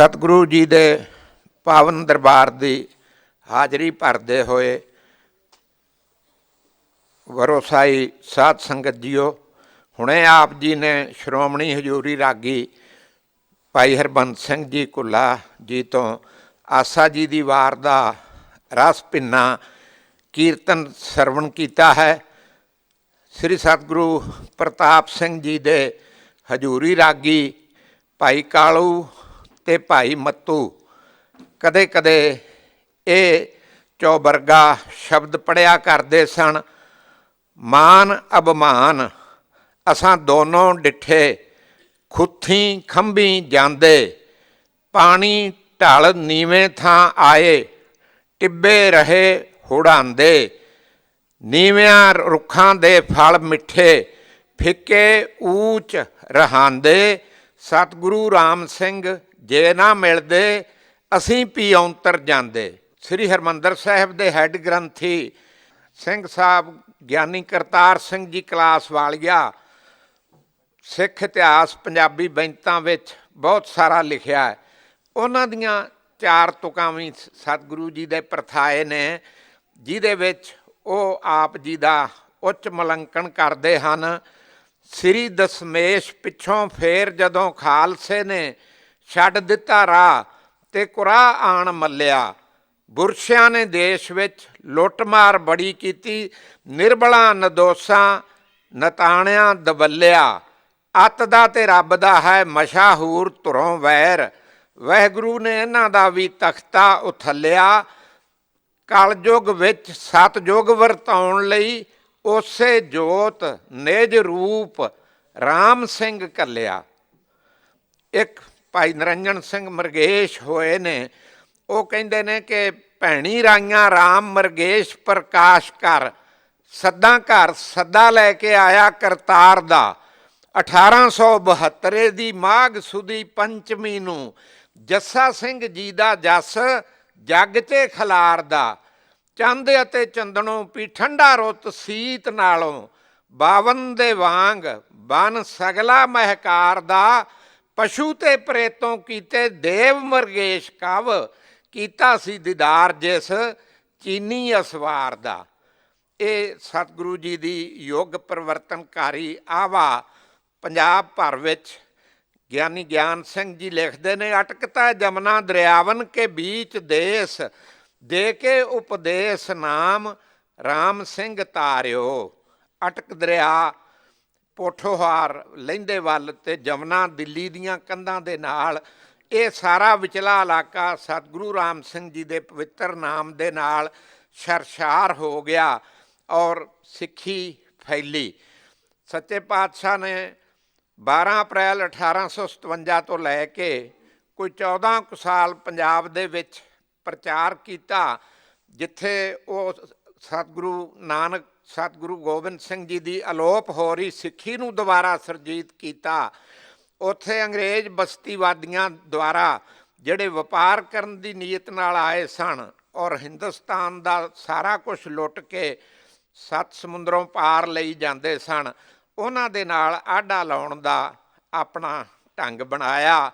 ਸਤਿਗੁਰੂ ਜੀ ਦੇ ਪਾਵਨ ਦਰਬਾਰ ਦੀ ਹਾਜ਼ਰੀ ਭਰਦੇ ਹੋਏ ਵਰੋਸਾਈ ਸਾਧ ਸੰਗਤ ਜੀਓ, ਹੁਣੇ ਆਪ ਜੀ ਨੇ ਸ਼੍ਰੋਮਣੀ ਹਜੂਰੀ ਰਾਗੀ ਭਾਈ ਹਰਬੰਦ ਸਿੰਘ ਜੀ ਕੁੱਲਾ ਜੀ ਤੋਂ ਆਸਾ ਜੀ ਦੀ ਵਾਰ ਦਾ ਰਸ ਪਿੰਨਾ ਕੀਰਤਨ ਸਰਵਣ ਕੀਤਾ ਹੈ। ਸ੍ਰੀ ਸਤਿਗੁਰੂ ਪ੍ਰਤਾਪ ਸਿੰਘ ਜੀ ਦੇ ਹਜੂਰੀ ਰਾਗੀ ਭਾਈ ਕਾਲੂ ਤੇ ਭਾਈ ਮੱਤੂ। ਕਦੇ ਕਦੇ ਇਹ ਚੌਬਰਗਾ ਸ਼ਬਦ ਪੜਿਆ ਕਰਦੇ ਸਨ, ਮਾਨ ਅਬਮਾਨ ਅਸਾਂ ਦੋਨੋਂ ਡਿੱਠੇ, ਖੁੱਥੀ ਖੰਭੀ ਜਾਂਦੇ, ਪਾਣੀ ਢਲ ਨੀਵੇਂ ਥਾਂ ਆਏ, ਟਿੱਬੇ ਰਹੇ ਹੁੜਾਂਦੇ, ਨੀਵਿਆਂ ਰੁੱਖਾਂ ਦੇ ਫਲ ਮਿੱਠੇ, ਫਿੱਕੇ ਊਚ ਰਹਾਂਦੇ, ਸਤਿਗੁਰੂ ਰਾਮ ਸਿੰਘ ਜੇ ਨਾ ਮਿਲਦੇ, ਅਸੀਂ ਪੀ ਔਂਤਰ ਜਾਂਦੇ। ਸ੍ਰੀ ਹਰਮੰਦਰ ਸਾਹਿਬ ਦੇ ਹੈੱਡ ਗ੍ਰੰਥੀ ਸਿੰਘ ਸਾਹਿਬ, ਗਿਆਨੀ ਕਰਤਾਰ ਸਿੰਘ ਜੀ ਕਲਾਸ ਵਾਲੀਆ, ਸਿੱਖ ਇਤਿਹਾਸ ਪੰਜਾਬੀ ਬੈਂਤਾਂ ਵਿੱਚ ਬਹੁਤ ਸਾਰਾ ਲਿਖਿਆ ਹੈ। ਉਹਨਾਂ ਦੀਆਂ ਚਾਰ ਤੁਕਾਂ ਵੀ ਸਤਿਗੁਰੂ ਜੀ ਦੇ ਪ੍ਰਥਾਏ ਨੇ, ਜਿਹਦੇ ਵਿੱਚ ਉਹ ਆਪ ਜੀ ਦਾ ਉੱਚ ਮਲੰਕਣ ਕਰਦੇ ਹਨ। ਸ੍ਰੀ ਦਸਮੇਸ਼ ਪਿੱਛੋਂ ਫੇਰ ਜਦੋਂ ਖਾਲਸੇ ਨੇ ਛੱਡ ਦਿੱਤਾ ਰਾਹ ਤੇ ਕੁਰਾ ਆਣ ਮੱਲਿਆ। ਬੁਰਸ਼ਿਆਂ ਨੇ ਦੇਸ਼ ਵਿੱਚ ਲੁੱਟਮਾਰ ਬੜੀ ਕੀਤੀ। ਨਿਰਬਲਾ ਨਦੋਸਾਂ ਨਤਾਣਿਆਂ ਦਬੱਲਿਆ ਅਤ ਦਾ ਤੇ ਰੱਬ ਦਾ ਹੈ ਮਸ਼ਾਹੂਰ ਧੁਰੋਂ ਵੈਰ। ਵਹਿਗੁਰੂ ਨੇ ਇਹਨਾਂ ਦਾ ਵੀ ਤਖਤਾ ਉਥੱਲਿਆ। ਕਲਯੁਗ ਵਿੱਚ ਸਤਜੁਗ ਵਰਤਾਉਣ ਲਈ ਉਸੇ ਜੋਤ ਨਿਜ ਰੂਪ RAM ਸਿੰਘ ਕੱਲਿਆ ਇੱਕ ਭਾਈ ਨਰੰਜਨ ਸਿੰਘ ਮਰਗੇਸ਼ ਹੋਏ ਨੇ। ਉਹ ਕਹਿੰਦੇ ਨੇ ਕਿ ਭੈਣੀ ਰਾਈਆਂ RAM ਮਰਗੇਸ਼ ਪ੍ਰਕਾਸ਼ ਕਰ, ਸੱਦਾ ਘਰ ਸੱਦਾ ਲੈ ਕੇ ਆਇਆ ਕਰਤਾਰ ਦਾ। 1872 ਦੀ ਮਾਘ ਸੁਦੀ ਪੰਚਮੀ ਨੂੰ ਜੱਸਾ ਸਿੰਘ ਜੀ ਦਾ ਜਸ ਜੱਗ ਤੇ ਖਲਾਰਦਾ ਚੰਦ ਅਤੇ ਚੰਦਨੋਂ ਪੀ ਠੰਡਾ ਰੁੱਤ ਸੀਤ ਨਾਲੋਂ ਬਾਵਨ ਦੇ ਵਾਂਗ ਬਨ ਸਗਲਾ ਮਹਿਕਾਰ ਦਾ ਪਸ਼ੂ ਤੇ ਪ੍ਰੇਤੋਂ ਕੀਤੇ ਦੇਵ ਮਰਗੇਸ਼ ਕਵ, ਕੀਤਾ ਸੀ ਦੀਦਾਰ ਜਿਸ, ਚੀਨੀ ਅਸਵਾਰ ਦਾ। ਇਹ ਸਤਿਗੁਰੂ ਜੀ ਦੀ ਯੁੱਗ ਪਰਿਵਰਤਨਕਾਰੀ ਆਵਾ ਪੰਜਾਬ ਭਰ ਵਿੱਚ ਗਿਆਨੀ ਗਿਆਨ ਸਿੰਘ ਜੀ ਲਿਖਦੇ ਨੇ ਅਟਕਤਾ ਜਮਨਾ ਦਰਿਆਵਨ ਕੇ ਬੀਚ ਦੇਸ, ਦੇ ਕੇ ਉਪਦੇਸ਼ ਨਾਮ RAM ਸਿੰਘ ਤਾਰਿਓ। ਅਟਕ ਦਰਿਆ ਪੋਠੋਹਾਰ ਲਹਿੰਦੇ ਵੱਲ ਤੇ ਜਮਨਾ ਦਿੱਲੀ ਦੀਆਂ ਕੰਧਾਂ ਦੇ ਨਾਲ, ਇਹ ਸਾਰਾ ਵਿਚਲਾ ਇਲਾਕਾ ਸਤਿਗੁਰੂ ਰਾਮ ਸਿੰਘ ਜੀ ਦੇ ਪਵਿੱਤਰ ਨਾਮ ਦੇ ਨਾਲ ਸ਼ਰਸ਼ਾਰ ਹੋ ਗਿਆ ਔਰ ਸਿੱਖੀ ਫੈਲੀ। ਸੱਚੇ ਪਾਤਸ਼ਾਹ ਨੇ 12 ਅਪ੍ਰੈਲ 1857 ਤੋਂ ਲੈ ਕੇ ਕੋਈ 14 ਕੁ ਸਾਲ ਪੰਜਾਬ ਦੇ ਵਿੱਚ ਪ੍ਰਚਾਰ ਕੀਤਾ, ਜਿੱਥੇ ਉਹ ਸਤਿਗੁਰੂ ਨਾਨਕ ਸਤਿਗੁਰੂ ਗੋਬਿੰਦ ਸਿੰਘ ਜੀ ਦੀ ਅਲੋਪ ਹੋ ਰਹੀ ਸਿੱਖੀ ਨੂੰ ਦੁਬਾਰਾ ਸਰਜੀਤ ਕੀਤਾ। ਉੱਥੇ ਅੰਗਰੇਜ਼ ਬਸਤੀਵਾਦੀਆਂ ਦੁਆਰਾ ਜਿਹੜੇ ਵਪਾਰ ਕਰਨ ਦੀ ਨੀਅਤ ਨਾਲ ਆਏ ਸਨ ਔਰ ਹਿੰਦੁਸਤਾਨ ਦਾ ਸਾਰਾ ਕੁਝ ਲੁੱਟ ਕੇ ਸੱਤ ਸਮੁੰਦਰੋਂ ਪਾਰ ਲਈ ਜਾਂਦੇ ਸਨ, ਉਹਨਾਂ ਦੇ ਨਾਲ ਆਡਾ ਲਾਉਣ ਦਾ ਆਪਣਾ ਢੰਗ ਬਣਾਇਆ।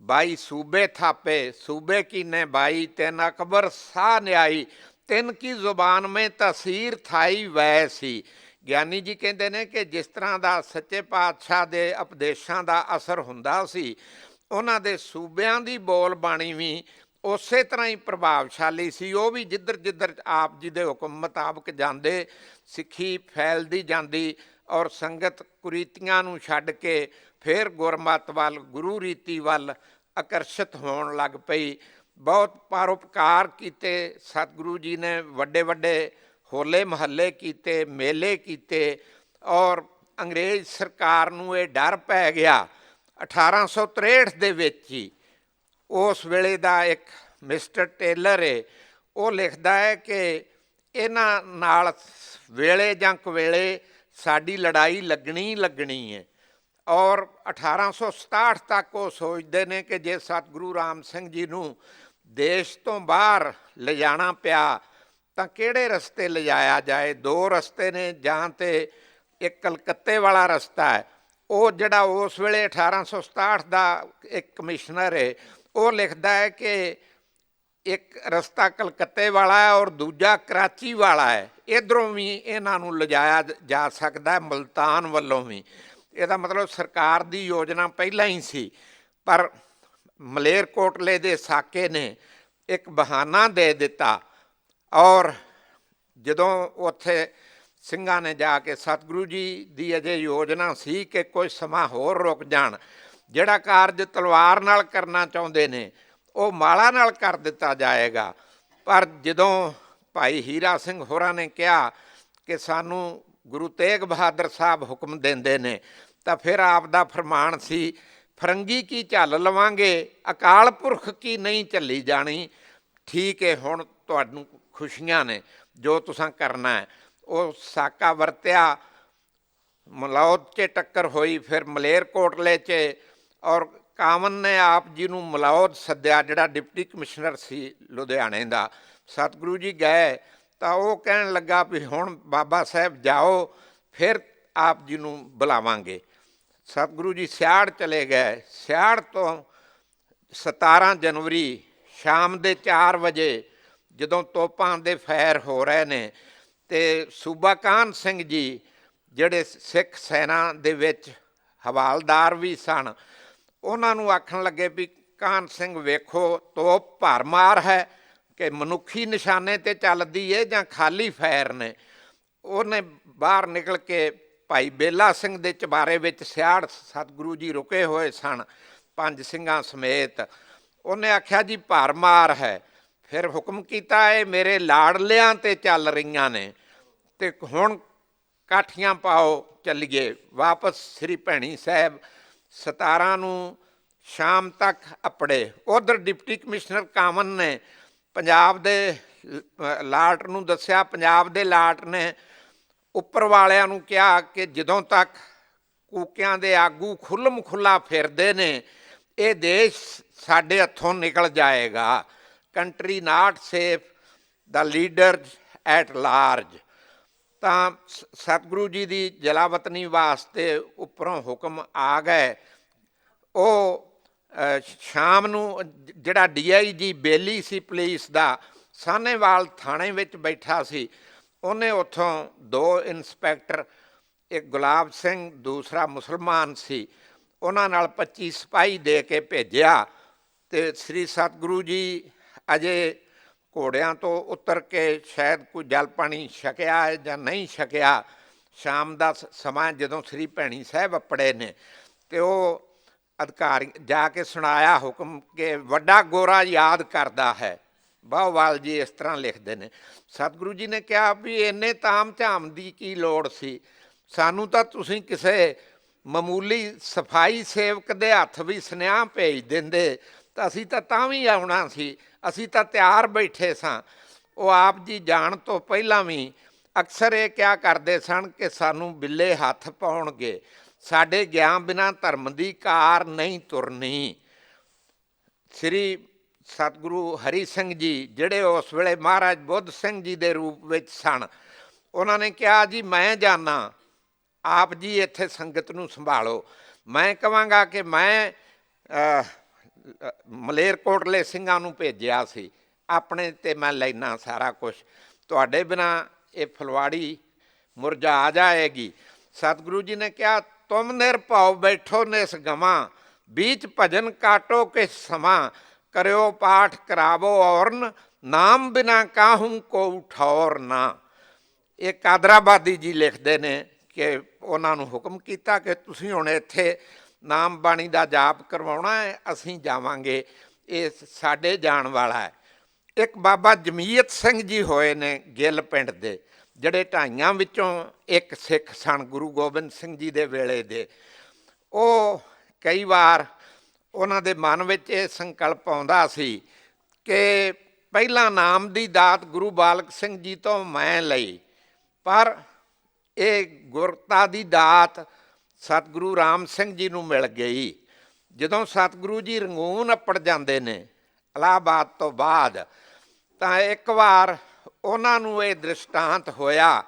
ਬਾਈ ਸੂਬੇ ਥਾਪੇ, ਸੂਬੇ ਕੀਨੇ ਬਾਈ, ਤਿੰਨ ਅਕਬਰ, ਸਾਹ ਨਿਆਈ ਤਿੰਨ ਕੀ ਜ਼ੁਬਾਨ ਮੇ ਤਸੀਰ ਥਾਈ ਵੈਸੀ ਗਿਆਨੀ ਜੀ ਕਹਿੰਦੇ ਨੇ ਕਿ ਜਿਸ ਤਰ੍ਹਾਂ ਦਾ ਸੱਚੇ ਪਾਤਸ਼ਾਹ ਦੇ ਉਪਦੇਸ਼ਾਂ ਦਾ ਅਸਰ ਹੁੰਦਾ ਸੀ, ਉਹਨਾਂ ਦੇ ਸੂਬਿਆਂ ਦੀ ਬੋਲ ਬਾਣੀ ਵੀ ਉਸੇ ਤਰ੍ਹਾਂ ਹੀ ਪ੍ਰਭਾਵਸ਼ਾਲੀ ਸੀ। ਉਹ ਵੀ ਜਿੱਧਰ ਜਿੱਧਰ ਆਪ ਜੀ ਦੇ ਹੁਕਮ ਮੁਤਾਬਕ ਜਾਂਦੇ, ਸਿੱਖੀ ਫੈਲਦੀ ਜਾਂਦੀ ਔਰ ਸੰਗਤ ਕੁਰੀਤੀਆਂ ਨੂੰ ਛੱਡ ਕੇ ਫਿਰ ਗੁਰਮਤ ਵੱਲ, ਗੁਰੂ ਰੀਤੀ ਵੱਲ ਆਕਰਸ਼ਿਤ ਹੋਣ ਲੱਗ ਪਈ। ਬਹੁਤ ਪਰਉਪਕਾਰ ਕੀਤੇ, ਸਤਿਗੁਰੂ ਜੀ ਨੇ ਵੱਡੇ ਵੱਡੇ ਹੋਲੇ ਮਹੱਲੇ ਕੀਤੇ, ਮੇਲੇ ਕੀਤੇ ਔਰ ਅੰਗਰੇਜ਼ ਸਰਕਾਰ ਨੂੰ ਇਹ ਡਰ ਪੈ ਗਿਆ 1863 ਦੇ ਵਿੱਚ ਹੀ। ਉਸ ਵੇਲੇ ਦਾ ਇੱਕ ਮਿਸਟਰ ਟੇਲਰ ਹੈ ਉਹ ਲਿਖਦਾ ਹੈ ਕਿ ਇਹਨਾਂ ਨਾਲ ਵੇਲੇ ਜਾਂ ਕਵੇਲੇ ਸਾਡੀ ਲੜਾਈ ਲੱਗਣੀ ਲੱਗਣੀ ਹੈ ਔਰ 1867 ਤੱਕ ਉਹ ਸੋਚਦੇ ਨੇ ਕਿ ਜੇ ਸਤਿਗੁਰੂ ਰਾਮ ਸਿੰਘ ਜੀ ਨੂੰ ਦੇਸ਼ ਤੋਂ ਬਾਹਰ ਲਿਜਾਣਾ ਪਿਆ, ਤਾਂ ਕਿਹੜੇ ਰਸਤੇ ਲਿਜਾਇਆ ਜਾਏ? ਦੋ ਰਸਤੇ ਨੇ ਜਾਂ ਤੇ ਇੱਕ ਕਲਕੱਤੇ ਵਾਲਾ ਰਸਤਾ ਹੈ। ਉਹ ਜਿਹੜਾ ਉਸ ਵੇਲੇ 1867 ਦਾ ਇੱਕ ਕਮਿਸ਼ਨਰ ਹੈ ਉਹ ਲਿਖਦਾ ਹੈ ਕਿ ਇੱਕ ਰਸਤਾ ਕਲਕੱਤੇ ਵਾਲਾ ਹੈ ਔਰ ਦੂਜਾ ਕਰਾਚੀ ਵਾਲਾ ਹੈ। ਇਧਰੋਂ ਵੀ ਇਹਨਾਂ ਨੂੰ ਲਿਜਾਇਆ ਜਾ ਸਕਦਾ ਹੈ, ਮਲਤਾਨ ਵੱਲੋਂ ਵੀ। ਇਹਦਾ ਮਤਲਬ ਸਰਕਾਰ ਦੀ ਯੋਜਨਾ ਪਹਿਲਾਂ ਹੀ ਸੀ, ਪਰ ਮਲੇਰਕੋਟਲੇ ਦੇ ਸਾਕੇ ਨੇ ਇੱਕ ਬਹਾਨਾ ਦੇ ਦਿੱਤਾ ਔਰ ਜਦੋਂ ਉੱਥੇ ਸਿੰਘਾਂ ਨੇ ਜਾ ਕੇ ਸਤਿਗੁਰੂ ਜੀ ਦੀ ਅਜੇ ਯੋਜਨਾ ਸੀ ਕਿ ਕੁਝ ਸਮਾਂ ਹੋਰ ਰੁਕ ਜਾਣ, ਜਿਹੜਾ ਕਾਰਜ ਤਲਵਾਰ ਨਾਲ ਕਰਨਾ ਚਾਹੁੰਦੇ ਨੇ, ਉਹ ਮਾਲਾ ਨਾਲ ਕਰ ਦਿੱਤਾ ਜਾਏਗਾ। ਪਰ ਜਦੋਂ ਭਾਈ ਹੀਰਾ ਸਿੰਘ ਹੋਰਾਂ ਨੇ ਕਿਹਾ ਕਿ ਸਾਨੂੰ ਗੁਰੂ ਤੇਗ ਬਹਾਦਰ ਸਾਹਿਬ ਹੁਕਮ ਦਿੰਦੇ ਨੇ, ਤਾਂ ਫਿਰ ਆਪ ਦਾ ਫਰਮਾਨ ਸੀ ਫਰੰਗੀ ਕੀ ਝੱਲ ਲਵਾਂਗੇ? ਅਕਾਲ ਪੁਰਖ ਕੀ ਨਹੀਂ ਝੱਲੀ ਜਾਣੀ? ਠੀਕ ਹੈ ਹੁਣ ਤੁਹਾਨੂੰ ਖੁਸ਼ੀਆਂ ਨੇ, ਜੋ ਤੁਸੀਂ ਕਰਨਾ ਹੈ। ਉਹ ਸਾਕਾ ਵਰਤਿਆ, ਮਲੌਦ 'ਚ ਟੱਕਰ ਹੋਈ, ਫਿਰ ਮਲੇਰਕੋਟਲੇ 'ਚ, ਔਰ ਕਾਮਨ ਨੇ ਆਪ ਜੀ ਨੂੰ ਮਲੌਦ ਸੱਦਿਆ, ਜਿਹੜਾ ਡਿਪਟੀ ਕਮਿਸ਼ਨਰ ਸੀ ਲੁਧਿਆਣੇ ਦਾ। ਸਤਿਗੁਰੂ ਜੀ ਗਏ, ਤਾਂ ਉਹ ਕਹਿਣ ਲੱਗਾ ਵੀ ਹੁਣ ਬਾਬਾ ਸਾਹਿਬ ਜਾਓ, ਫਿਰ ਆਪ ਜੀ ਨੂੰ ਬੁਲਾਵਾਂਗੇ। ਸਤਿਗੁਰੂ ਜੀ ਸਿਆੜ ਚਲੇ ਗਏ। ਸਿਆੜ ਤੋਂ 17 ਜਨਵਰੀ ਸ਼ਾਮ ਦੇ 4 ਵਜੇ ਜਦੋਂ ਤੋਪਾਂ ਦੇ ਫੈਰ ਹੋ ਰਹੇ ਨੇ ਤੇ ਸੂਬਾ ਕਾਨ ਸਿੰਘ ਜੀ ਜਿਹੜੇ ਸਿੱਖ ਸੈਨਾ ਦੇ ਵਿੱਚ ਹਵਾਲਦਾਰ ਵੀ ਸਨ, ਉਹਨਾਂ ਨੂੰ ਆਖਣ ਲੱਗੇ ਵੀ ਕਾਨ ਸਿੰਘ ਵੇਖੋ ਤੋਪ ਭਰਮਾਰ ਹੈ ਕਿ ਮਨੁੱਖੀ ਨਿਸ਼ਾਨੇ ਤੇ ਚੱਲਦੀ ਏ ਜਾਂ ਖਾਲੀ ਫੈਰ ਨੇ। ਉਹਨੇ ਬਾਹਰ ਨਿਕਲ ਕੇ ਭਾਈ ਬੇਲਾ ਸਿੰਘ ਦੇ ਚਬਾਰੇ ਵਿੱਚ ਸਿਆੜ ਸਤਿਗੁਰੂ ਜੀ ਰੁਕੇ ਹੋਏ ਸਨ, ਪੰਜ ਸਿੰਘਾਂ ਸਮੇਤ। ਉਹਨੇ ਆਖਿਆ, ਜੀ, ਭਾਰ ਮਾਰ ਹੈ। ਫਿਰ ਹੁਕਮ ਕੀਤਾ, ਇਹ ਮੇਰੇ ਲਾੜਲਿਆਂ ਤੇ ਚੱਲ ਰਹੀਆਂ ਨੇ। ਤੇ ਹੁਣ ਕਾਠੀਆਂ ਪਾਓ, ਚੱਲੀਏ। ਵਾਪਸ ਸ੍ਰੀ ਭੈਣੀ ਸਾਹਿਬ 17 ਨੂੰ ਸ਼ਾਮ ਤੱਕ ਅਪੜੇ। ਉਧਰ ਡਿਪਟੀ ਕਮਿਸ਼ਨਰ ਕਾਮਨ ਨੇ ਪੰਜਾਬ ਦੇ ਲਾਟ ਨੂੰ ਦੱਸਿਆ, ਪੰਜਾਬ ਦੇ ਲਾਟ ਨੇ ਉੱਪਰ ਵਾਲਿਆਂ ਨੂੰ ਕਿਹਾ ਕਿ ਜਦੋਂ ਤੱਕ ਕੂਕਿਆਂ ਦੇ ਆਗੂ ਖੁੱਲਮ ਖੁੱਲਾ ਫਿਰਦੇ ਨੇ, ਇਹ ਦੇਸ਼ ਸਾਡੇ ਹੱਥੋਂ ਨਿਕਲ ਜਾਏਗਾ। ਕੰਟਰੀ ਨਾਟ ਸੇਫ ਦਾ ਲੀਡਰ ਐਟ ਲਾਰਜ ਤਾਂ ਸਤਿਗੁਰੂ ਜੀ ਦੀ ਜਲਾਵਤਨੀ ਵਾਸਤੇ ਉੱਪਰੋਂ ਹੁਕਮ ਆ ਗਏ। ਉਹ ਸ਼ਾਮ ਨੂੰ ਜ- ਜਿਹੜਾ ਡੀਆਈਜੀ ਬੇਲੀ ਸੀ ਪੁਲਿਸ ਦਾ, ਸਾਹਨੇਵਾਲ ਥਾਣੇ ਵਿੱਚ ਬੈਠਾ ਸੀ। ਉਹਨੇ ਉੱਥੋਂ ਦੋ ਇਨਸਪੈਕਟਰ ਇੱਕ ਗੁਲਾਬ ਸਿੰਘ, ਦੂਸਰਾ ਮੁਸਲਮਾਨ ਸੀ। ਉਹਨਾਂ ਨਾਲ 25 ਸਿਪਾਹੀ ਦੇ ਕੇ ਭੇਜਿਆ ਤੇ ਸ੍ਰੀ ਸਤਿਗੁਰੂ ਜੀ ਅਜੇ ਘੋੜਿਆਂ ਤੋਂ ਉਤਰ ਕੇ ਸ਼ਾਇਦ ਕੋਈ ਜਲ ਪਾਣੀ ਛਕਿਆ ਜਾਂ ਨਹੀਂ ਛਕਿਆ। ਸ਼ਾਮ ਦਾ ਸ- ਸਮਾਂ ਜਦੋਂ ਸ੍ਰੀ ਭੈਣੀ ਸਾਹਿਬ ਅਪੜੇ ਨੇ ਤੇ ਉਹ ਅਧਿਕਾਰੀ ਜਾ ਕੇ ਸੁਣਾਇਆ ਹੁਕਮ ਕਿ ਵੱਡਾ ਗੋਰਾ ਯਾਦ ਕਰਦਾ ਹੈ। ਬਾਹਵਾਲ ਜੀ ਇਸ ਤਰ੍ਹਾਂ ਲਿਖਦੇ ਨੇ, ਸਤਿਗੁਰੂ ਜੀ ਨੇ ਕਿਹਾ ਵੀ ਇੰਨੇ ਤਾਮ ਝਾਮ ਦੀ ਕੀ ਲੋੜ ਸੀ, ਸਾਨੂੰ ਤਾਂ ਤੁਸੀਂ ਕਿਸੇ ਮਾਮੂਲੀ ਸਫ਼ਾਈ ਸੇਵਕ ਦੇ ਹੱਥ ਵੀ ਸੁਨੇਹਾ ਭੇਜ ਦਿੰਦੇ, ਤਾਂ ਅਸੀਂ ਤਾਂ ਤਾਂ ਵੀ ਆਉਣਾ ਸੀ, ਅਸੀਂ ਤਾਂ ਤਿਆਰ ਬੈਠੇ ਸਾਂ, ਉਹ ਆਪ ਜੀ ਜਾਣ ਤੋਂ ਪਹਿਲਾਂ ਵੀ ਅਕਸਰ ਇਹ ਕਿਹਾ ਕਰਦੇ ਸਨ ਕਿ ਸਾਨੂੰ ਬਿੱਲੇ ਹੱਥ ਪਾਉਣਗੇ, ਸਾਡੇ ਗਿਆਨ ਬਿਨਾ ਧਰਮ ਦੀ ਕਾਰ ਨਹੀਂ ਤੁਰਨੀ। ਸ੍ਰੀ ਸਤਿਗੁਰੂ ਹਰੀ ਸਿੰਘ ਜੀ ਜਿਹੜੇ ਉਸ ਵੇਲੇ ਮਹਾਰਾਜ ਬੁੱਧ ਸਿੰਘ ਜੀ ਦੇ ਰੂਪ ਵਿੱਚ ਸਨ, ਉਹਨਾਂ ਨੇ ਕਿਹਾ, ਜੀ, ਮੈਂ ਜਾਣਾ ਆਪ ਜੀ ਇੱਥੇ ਸੰਗਤ ਨੂੰ ਸੰਭਾਲੋ। ਮੈਂ ਕਹਾਂਗਾ ਕਿ ਮੈਂ ਮਲੇਰਕੋਟਲੇ ਸਿੰਘਾਂ ਨੂੰ ਭੇਜਿਆ ਸੀ। ਆਪਣੇ ਤੇ ਮੈਂ ਲੈਣਾ ਸਾਰਾ ਕੁਝ ਤੁਹਾਡੇ ਬਿਨਾ ਇਹ ਫਲਵਾੜੀ ਮੁਰਝਾ ਆ ਜਾਏਗੀ। ਸਤਿਗੁਰੂ ਜੀ ਨੇ ਕਿਹਾ, ਤੁਮ ਨਿਰਭਉ ਬੈਠੋ ਨਿਸ ਗਵਾਂ, ਬੀਚ ਭਜਨ ਕਾਟੋ ਕੇ ਸਮਾਂ। ਕਰਿਓ ਪਾਠ ਕਰਾਵੋ ਔਰਨ, ਨਾਮ ਬਿਨਾ ਕਾਹੂੰ ਕੋ ਉਠੌਰ ਨਾ। ਇਹ ਕਾਦਰਾਬਾਦੀ ਜੀ ਲਿਖਦੇ ਨੇ ਕਿ ਉਹਨਾਂ ਨੂੰ ਹੁਕਮ ਕੀਤਾ ਕਿ ਤੁਸੀਂ ਹੁਣ ਇੱਥੇ ਨਾਮ ਬਾਣੀ ਦਾ ਜਾਪ ਕਰਵਾਉਣਾ ਹੈ, ਅਸੀਂ ਜਾਵਾਂਗੇ। ਇਹ ਸਾਡੇ ਜਾਣ ਵਾਲਾ ਹੈ। ਇੱਕ ਬਾਬਾ ਜਮੀਅਤ ਸਿੰਘ ਜੀ ਹੋਏ ਨੇ ਗਿੱਲ ਪਿੰਡ ਦੇ, ਜਿਹੜੇ ਢਾਈਆਂ ਵਿੱਚੋਂ ਇੱਕ ਸਿੱਖ ਸਨ ਗੁਰੂ ਗੋਬਿੰਦ ਸਿੰਘ ਜੀ ਦੇ ਵੇਲੇ ਦੇ। ਉਹ ਕਈ ਵਾਰ ਉਹਨਾਂ ਦੇ ਮਨ ਵਿੱਚ ਇਹ ਸੰਕਲਪ ਆਉਂਦਾ ਸੀ ਕਿ ਪਹਿਲਾ ਨਾਮ ਦੀ ਦਾਤ ਗੁਰੂ ਬਾਲਕ ਸਿੰਘ ਜੀ ਤੋਂ ਮੈਂ ਲਈ, ਪਰ ਇਹ ਗੁਰਤਾ ਦੀ ਦਾਤ ਸਤਿਗੁਰੂ ਰਾਮ ਸਿੰਘ ਜੀ ਨੂੰ ਮਿਲ ਗਈ। ਜਦੋਂ ਸਤਿਗੁਰੂ ਜੀ ਰੰਗੂਨ ਅੱਪੜ ਜਾਂਦੇ ਨੇ ਇਲਾਹਾਬਾਦ ਤੋਂ ਬਾਅਦ, ਤਾਂ ਇੱਕ ਵਾਰ ਉਹਨਾਂ ਨੂੰ ਇਹ ਦ੍ਰਿਸ਼ਟਾਂਤ ਹੋਇਆ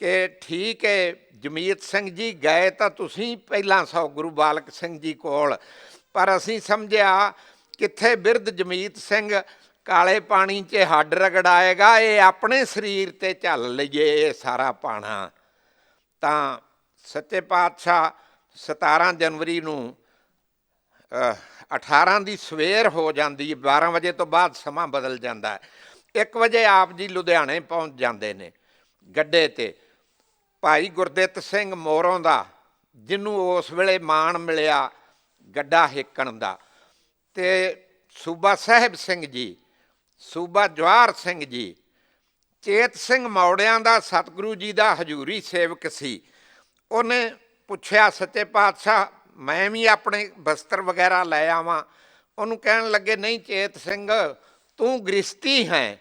ਕਿ ਠੀਕ ਹੈ ਜਮੀਤ ਸਿੰਘ ਜੀ ਗਏ ਤਾਂ ਤੁਸੀਂ ਪਹਿਲਾਂ ਸੌ ਗੁਰੂ ਬਾਲਕ ਸਿੰਘ ਜੀ ਕੋਲ। ਪਰ ਅਸੀਂ ਸਮਝਿਆ ਕਿੱਥੇ ਬਿਰਧ ਜਮੀਤ ਸਿੰਘ ਕਾਲੇ ਪਾਣੀ 'ਚ ਹੱਡ ਰਗੜਾਏਗਾ ਇਹ ਆਪਣੇ ਸਰੀਰ ਤੇ ਚੱਲ ਲਈਏ ਇਹ ਸਾਰਾ ਪਾਣਾ। ਤਾਂ ਸੱਚੇ ਪਾਤਸ਼ਾਹ 17 ਜਨਵਰੀ ਨੂੰ ਅਹ, 18 ਦੀ ਸਵੇਰ ਹੋ ਜਾਂਦੀ ਹੈ 12 ਵਜੇ ਤੋਂ ਬਾਅਦ ਸਮਾਂ ਬਦਲ ਜਾਂਦਾ ਹੈ। 1 ਵਜੇ ਆਪ ਜੀ ਲੁਧਿਆਣੇ ਪਹੁੰਚ ਜਾਂਦੇ ਨੇ ਗੱਡੇ ਤੇ। ਭਾਈ ਗੁਰਦਿੱਤ ਸਿੰਘ ਮੋਰੋਂ ਦਾ ਜਿਹਨੂੰ ਉਸ ਵੇਲੇ ਮਾਣ ਮਿਲਿਆ ਗੱਡਾ ਹੇਕਣ ਦਾ ਤੇ ਸੂਬਾ ਸਾਹਿਬ ਸਿੰਘ ਜੀ, ਸੂਬਾ ਜਵਾਹਰ ਸਿੰਘ ਜੀ, ਚੇਤ ਸਿੰਘ ਮੌੜਿਆਂ ਦਾ ਸਤਿਗੁਰੂ ਜੀ ਦਾ ਹਜੂਰੀ ਸੇਵਕ ਸੀ। ਉਹਨੇ ਪੁੱਛਿਆ, ਸੱਚੇ ਪਾਤਸ਼ਾਹ, ਮੈਂ ਵੀ ਆਪਣੇ ਬਸਤਰ ਵਗੈਰਾ ਲੈ ਆਵਾਂ। ਉਹਨੂੰ ਕਹਿਣ ਲੱਗੇ, ਨਹੀਂ ਚੇਤ ਸਿੰਘ, ਤੂੰ ਗ੍ਰਿਸ਼ਤੀ ਹੈ।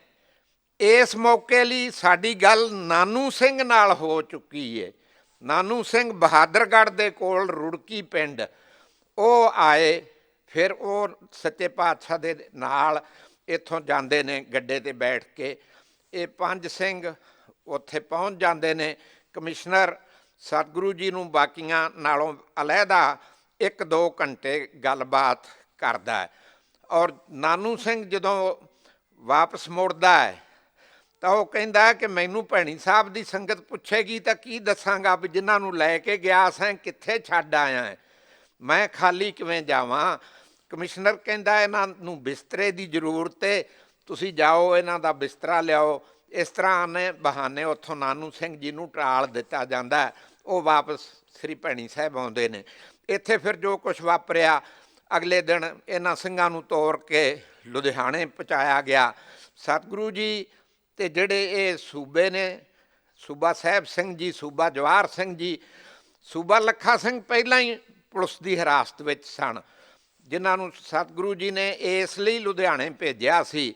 ਇਸ ਮੌਕੇ ਲਈ ਸਾਡੀ ਗੱਲ ਨਾਨੂ ਸਿੰਘ ਨਾਲ ਹੋ ਚੁੱਕੀ ਏ। ਨਾਨੂ ਸਿੰਘ ਬਹਾਦਰਗੜ੍ਹ ਦੇ ਕੋਲ ਰੁੜਕੀ ਪਿੰਡ। ਉਹ ਆਏ, ਫਿਰ ਉਹ ਸੱਚੇ ਪਾਤਸ਼ਾਹ ਦੇ ਨਾਲ ਇੱਥੋਂ ਜਾਂਦੇ ਨੇ ਗੱਡੇ ਤੇ ਬੈਠ ਕੇ। ਇਹ ਪੰਜ ਸਿੰਘ ਉੱਥੇ ਪਹੁੰਚ ਜਾਂਦੇ ਨੇ। ਕਮਿਸ਼ਨਰ ਸਤਿਗੁਰੂ ਜੀ ਨੂੰ ਬਾਕੀਆਂ ਨਾਲੋਂ ਅਲਹਿਦਾ ਇੱਕ ਦੋ ਘੰਟੇ ਗੱਲਬਾਤ ਕਰਦਾ ਹੈ। ਔਰ ਨਾਨੂ ਸਿੰਘ ਜਦੋਂ ਵਾਪਸ ਮੁੜਦਾ ਹੈ, ਤਾਂ ਉਹ ਕਹਿੰਦਾ ਕਿ ਮੈਨੂੰ ਭੈਣੀ ਸਾਹਿਬ ਦੀ ਸੰਗਤ ਪੁੱਛੇਗੀ ਤਾਂ ਕੀ ਦੱਸਾਂਗਾ ਵੀ ਜਿਨ੍ਹਾਂ ਨੂੰ ਲੈ ਕੇ ਗਿਆ ਸਾਂ, ਕਿੱਥੇ ਛੱਡ ਆਇਆ। ਹੈ ਮੈਂ ਖਾਲੀ ਕਿਵੇਂ ਜਾਵਾਂ? ਕਮਿਸ਼ਨਰ ਕਹਿੰਦਾ ਇਹਨਾਂ ਨੂੰ ਬਿਸਤਰੇ ਦੀ ਜ਼ਰੂਰਤ ਹੈ ਤੁਸੀਂ ਜਾਓ, ਇਹਨਾਂ ਦਾ ਬਿਸਤਰਾ ਲਿਆਓ। ਇਸ ਤਰ੍ਹਾਂ ਨੇ ਬਹਾਨੇ ਉੱਥੋਂ ਨਾਨੂ ਸਿੰਘ ਜੀ ਨੂੰ ਟਾਲ ਦਿੱਤਾ ਜਾਂਦਾ। ਉਹ ਵਾਪਸ ਸ੍ਰੀ ਭੈਣੀ ਸਾਹਿਬ ਆਉਂਦੇ ਨੇ। ਇੱਥੇ ਫਿਰ ਜੋ ਕੁਝ ਵਾਪਰਿਆ, ਅਗਲੇ ਦਿਨ ਇਹਨਾਂ ਸਿੰਘਾਂ ਨੂੰ ਤੋਰ ਕੇ ਲੁਧਿਆਣੇ ਪਹੁੰਚਾਇਆ ਗਿਆ। ਸਤਿਗੁਰੂ ਜੀ ਤੇ ਜਿਹੜੇ ਇਹ ਸੂਬੇ ਨੇ, ਸੂਬਾ ਸਾਹਿਬ ਸਿੰਘ ਜੀ, ਸੂਬਾ ਜਵਾਹਰ ਸਿੰਘ ਜੀ, ਸੂਬਾ ਲੱਖਾ ਸਿੰਘ ਪਹਿਲਾਂ ਹੀ ਪੁਲਿਸ ਦੀ ਹਿਰਾਸਤ ਵਿੱਚ ਸਨ, ਜਿਨ੍ਹਾਂ ਨੂੰ ਸਤਿਗੁਰੂ ਜੀ ਨੇ ਇਸ ਲਈ ਲੁਧਿਆਣੇ ਭੇਜਿਆ ਸੀ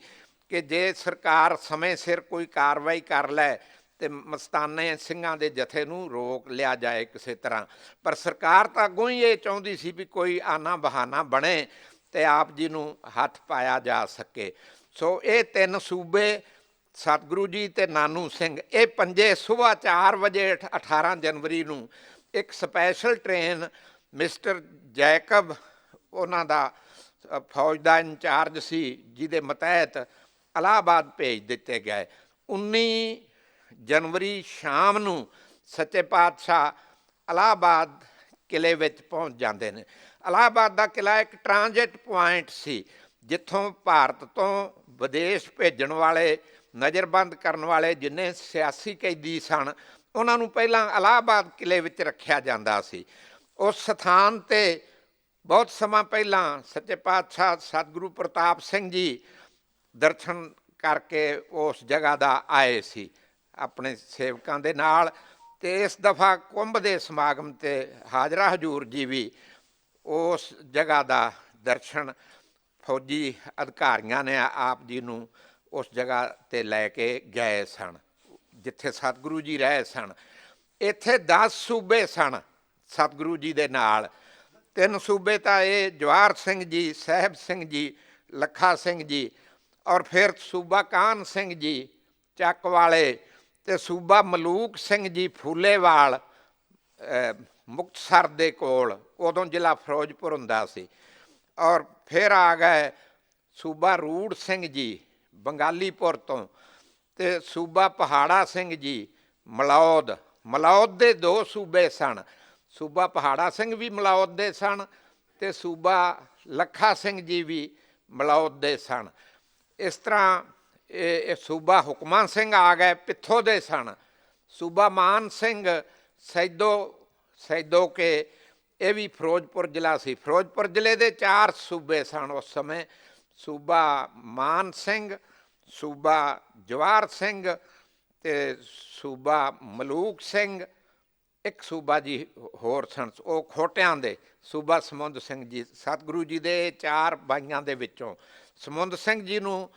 ਕਿ ਜੇ ਸਰਕਾਰ ਸਮੇਂ ਸਿਰ ਕੋਈ ਕਾਰਵਾਈ ਕਰ ਲੈ ਤੇ ਮਸਤਾਨੇ ਸਿੰਘਾਂ ਦੇ ਜਥੇ ਨੂੰ ਰੋਕ ਲਿਆ ਜਾਏ ਕਿਸੇ ਤਰ੍ਹਾਂ। ਪਰ ਸਰਕਾਰ ਤਾਂ ਅੱਗੋਂ ਹੀ ਇਹ ਚਾਹੁੰਦੀ ਸੀ ਵੀ ਕੋਈ ਆਨਾ ਬਹਾਨਾ ਬਣੇ ਤੇ ਆਪ ਜੀ ਨੂੰ ਹੱਥ ਪਾਇਆ ਜਾ ਸਕੇ। ਸੋ ਇਹ ਤਿੰਨ ਸੂਬੇ, ਸਤਿਗੁਰੂ ਜੀ ਤੇ ਨਾਨੂ ਸਿੰਘ, ਇਹ ਪੰਜੇ ਸਵੇਰ 4 ਵਜੇ ਅਠ- 18 ਜਨਵਰੀ ਨੂੰ ਇੱਕ ਸਪੈਸ਼ਲ ਟ੍ਰੇਨ ਮਿਸਟਰ ਜੈਕਬ, ਉਹਨਾਂ ਦਾ ਫੌਜ ਦਾ ਇੰਚਾਰਜ ਸੀ, ਜਿਹਦੇ ਮਤਹਿਤ ਅਲਾਹਾਬਾਦ ਭੇਜ ਦਿੱਤੇ ਗਏ। 19 ਜਨਵਰੀ ਸ਼ਾਮ ਨੂੰ ਸੱਚੇ ਪਾਤਸ਼ਾਹ ਅਲਾਹਾਬਾਦ ਕਿਲੇ ਵਿੱਚ ਪਹੁੰਚ ਜਾਂਦੇ ਨੇ। ਇਲਾਹਾਬਾਦ ਦਾ ਕਿਲਾ ਇੱਕ ਟ੍ਰਾਂਜ਼ਿਟ ਪੁਆਇੰਟ ਸੀ, ਜਿੱਥੋਂ ਭਾਰਤ ਤੋਂ ਵਿਦੇਸ਼ ਭੇਜਣ ਵਾਲੇ, ਨਜ਼ਰਬੰਦ ਕਰਨ ਵਾਲੇ ਜਿੰਨੇ ਸਿਆਸੀ ਕੈਦੀ ਸਨ, ਉਹਨਾਂ ਨੂੰ ਪਹਿਲਾਂ ਇਲਾਹਾਬਾਦ ਕਿਲੇ ਵਿੱਚ ਰੱਖਿਆ ਜਾਂਦਾ ਸੀ। ਉਸ ਸਥਾਨ ਤੇ ਬਹੁਤ ਸਮਾਂ ਪਹਿਲਾਂ ਸੱਚੇ ਪਾਤਸ਼ਾਹ ਸਤਿਗੁਰੂ ਪ੍ਰਤਾਪ ਸਿੰਘ ਜੀ ਦਰਸ਼ਨ ਕਰਕੇ ਉਸ ਜਗ੍ਹਾ ਦਾ ਆਏ ਸੀ, ਆਪਣੇ ਸੇਵਕਾਂ ਦੇ ਨਾਲ ਤੇ ਇਸ ਦਫਾ ਕੁੰਭ ਦੇ ਸਮਾਗਮ ਤੇ ਹਾਜ਼ਰਾ ਹਜੂਰ ਜੀ ਵੀ ਉਸ ਜਗ੍ਹਾ ਦਾ ਦਰਸ਼ਨ ਫੌਜੀ ਅਧਿਕਾਰੀਆਂ ਨੇ ਆਪ ਜੀ ਨੂੰ ਉਸ ਜਗ੍ਹਾ ਤੇ ਲੈ ਕੇ ਗਏ ਸਨ, ਜਿੱਥੇ ਸਤਿਗੁਰੂ ਜੀ ਰਹੇ ਸਨ। ਇੱਥੇ 10 ਸੂਬੇ ਸਨ। ਸਤਿਗੁਰੂ ਜੀ ਦੇ ਨਾਲ। ਤਿੰਨ ਸੂਬੇ ਤਾਂ ਇਹ ਜਵਾਹਰ ਸਿੰਘ ਜੀ, ਸਾਹਿਬ ਸਿੰਘ ਜੀ, ਲੱਖਾ ਸਿੰਘ ਜੀ ਔਰ ਫਿਰ ਸੂਬਾ ਕਾਨ ਸਿੰਘ ਜੀ ਚੱਕ ਵਾਲੇ ਤੇ ਸੂਬਾ ਮਲੂਕ ਸਿੰਘ ਜੀ ਫੂਲੇਵਾਲ ਮੁਕਤਸਰ ਦੇ ਕੋਲ। ਉਦੋਂ ਜ਼ਿਲ੍ਹਾ ਫਿਰੋਜ਼ਪੁਰ ਹੁੰਦਾ ਸੀ। ਔਰ ਫਿਰ ਆ ਗਏ ਸੂਬਾ ਰੂੜ ਸਿੰਘ ਜੀ ਬੰਗਾਲੀਪੁਰ ਤੋਂ ਤੇ ਸੂਬਾ ਪਹਾੜਾ ਸਿੰਘ ਜੀ ਮਲੌਦ। ਮਲੌਦ ਦੇ ਦੋ ਸੂਬੇ ਸਨ। ਸੂਬਾ ਪਹਾੜਾ ਸਿੰਘ ਵੀ ਮਲੌਦ ਦੇ ਸਨ ਤੇ ਸੂਬਾ ਲੱਖਾ ਸਿੰਘ ਜੀ ਵੀ ਮਲੌਦ ਦੇ ਸਨ। ਇਸ ਤਰ੍ਹਾਂ ਇਹ ਇਹ ਸੂਬਾ ਹੁਕਮਾਨ ਸਿੰਘ ਆ ਗਏ, ਪਿੱਥੋਂ ਦੇ ਸਨ। ਸੂਬਾ ਮਾਨ ਸਿੰਘ, ਸੈਦੋ ਸੈਦੋ ਕੇ, ਇਹ ਵੀ ਫਿਰੋਜ਼ਪੁਰ ਜ਼ਿਲ੍ਹਾ ਸੀ। ਫਿਰੋਜ਼ਪੁਰ ਜ਼ਿਲ੍ਹੇ ਦੇ ਚਾਰ ਸੂਬੇ ਸਨ ਉਸ ਸਮੇਂ। ਸੂਬਾ ਮਾਨ ਸਿੰਘ, ਸੂਬਾ ਜਵਾਰ ਸਿੰਘ ਤੇ ਸੂਬਾ ਮਲੂਕ ਸਿੰਘ ਇੱਕ ਸੂਬਾ ਜੀ ਹੋਰ ਸਨ ਉਹ ਖੋਟਿਆਂ ਦੇ ਸੂਬਾ ਸਮੁੰਦ ਸਿੰਘ ਜੀ ਸਤਿਗੁਰੂ ਜੀ ਦੇ ਚਾਰ ਬਾਈਆਂ ਦੇ ਵਿੱਚੋਂ। ਸਮੁੰਦ ਸਿੰਘ ਜੀ ਨੂੰ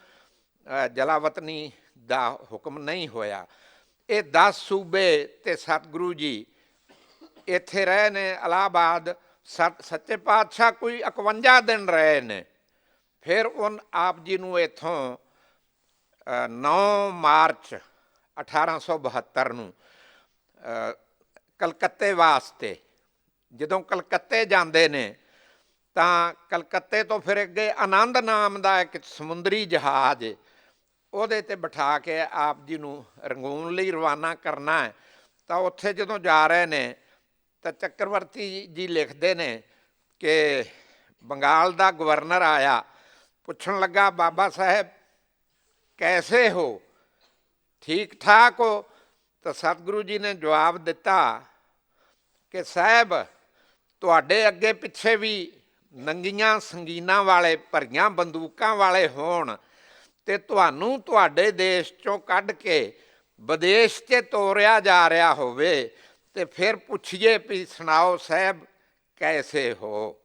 ਜਲਾਵਤਨੀ ਦਾ ਹੁਕਮ ਨਹੀਂ ਹੋਇਆ। ਇਹ 10 ਸੂਬੇ ਤੇ ਸਤਿਗੁਰੂ ਜੀ ਇੱਥੇ ਰਹੇ ਨੇ ਇਲਾਹਾਬਾਦ ਸਤ- ਸੱਚੇ ਪਾਤਸ਼ਾਹ ਕੋਈ 51 ਦਿਨ ਰਹੇ ਨੇ। ਫਿਰ ਉਹਨ ਆਪ ਜੀ ਨੂੰ ਇੱਥੋਂ ਅ, 9 ਮਾਰਚ 1872 ਨੂੰ ਕਲਕੱਤੇ ਵਾਸਤੇ। ਜਦੋਂ ਕਲਕੱਤੇ ਜਾਂਦੇ ਨੇ, ਤਾਂ ਕਲਕੱਤੇ ਤੋਂ ਫਿਰ ਅੱਗੇ ਆਨੰਦ ਨਾਮ ਦਾ ਇੱਕ ਸਮੁੰਦਰੀ ਜਹਾਜ਼ ਉਹਦੇ ਤੇ ਬਿਠਾ ਕੇ ਆਪ ਜੀ ਨੂੰ ਰੰਗੂਨ ਲਈ ਰਵਾਨਾ ਕਰਨਾ ਹੈ। ਤਾਂ ਉੱਥੇ ਜਦੋਂ ਜਾ ਰਹੇ ਨੇ, ਤਾਂ ਚੱਕਰਵਰਤੀ ਜੀ ਲਿਖਦੇ ਨੇ ਕਿ ਬੰਗਾਲ ਦਾ ਗਵਰਨਰ ਆਇਆ, ਪੁੱਛਣ ਲੱਗਾ, ਬਾਬਾ ਸਾਹਿਬ, ਕੈਸੇ ਹੋ? ਠੀਕ ਠਾਕ ਹੋ? ਤਾਂ ਸਤਿਗੁਰੂ ਜੀ ਨੇ ਜਵਾਬ ਦਿੱਤਾ ਕਿ ਸਾਹਿਬ, ਤੁਹਾਡੇ ਅੱਗੇ ਪਿੱਛੇ ਵੀ ਨੰਗੀਆਂ ਸੰਗੀਨਾਂ ਵਾਲੇ, ਭਰੀਆਂ ਬੰਦੂਕਾਂ ਵਾਲੇ ਹੋਣ ਤੇ ਤੁਹਾਨੂੰ ਤੁਹਾਡੇ ਦੇਸ਼ ਚੋਂ ਕੱਢ ਕੇ ਵਿਦੇਸ਼ 'ਚ ਤੋਰਿਆ ਜਾ ਰਿਹਾ ਹੋਵੇ ਤੇ ਫਿਰ ਪੁੱਛੀਏ ਵੀ ਸੁਣਾਓ ਸਾਹਿਬ, ਕੈਸੇ ਹੋ?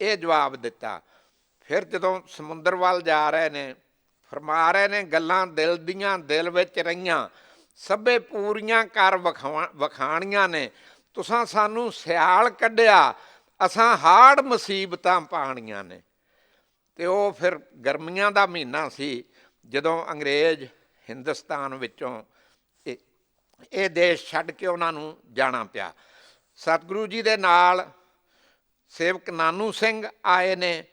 ਇਹ ਜਵਾਬ ਦਿੱਤਾ। ਫਿਰ ਜਦੋਂ ਸਮੁੰਦਰ ਵੱਲ ਜਾ ਰਹੇ ਨੇ, ਫਰਮਾ ਰਹੇ ਨੇ, ਗੱਲਾਂ ਦਿਲ ਦੀਆਂ ਦਿਲ ਵਿੱਚ ਰਹੀਆਂ, ਸਭੇ ਪੂਰੀਆਂ ਕਰ ਵਿਖਾਵਾਂ- ਵਿਖਾਣੀਆਂ ਨੇ ਤੁਸਾਂ ਸਾਨੂੰ ਸਿਆਲ ਕੱਢਿਆ, ਅਸਾਂ ਹਾੜ ਮੁਸੀਬਤਾਂ ਪਾਣੀਆਂ ਨੇ। ਤੇ ਉਹ ਫਿਰ ਗਰਮੀਆਂ ਦਾ ਮਹੀਨਾ ਸੀ, ਜਦੋਂ ਅੰਗਰੇਜ਼ ਹਿੰਦੁਸਤਾਨ ਵਿੱਚੋਂ ਇਹ ਦੇਸ਼ ਛੱਡ ਕੇ ਉਹਨਾਂ ਨੂੰ ਜਾਣਾ ਪਿਆ। ਸਤਿਗੁਰੂ ਜੀ ਦੇ ਨਾਲ ਸੇਵਕ ਨਾਨੂ ਸਿੰਘ ਆਏ ਨੇ।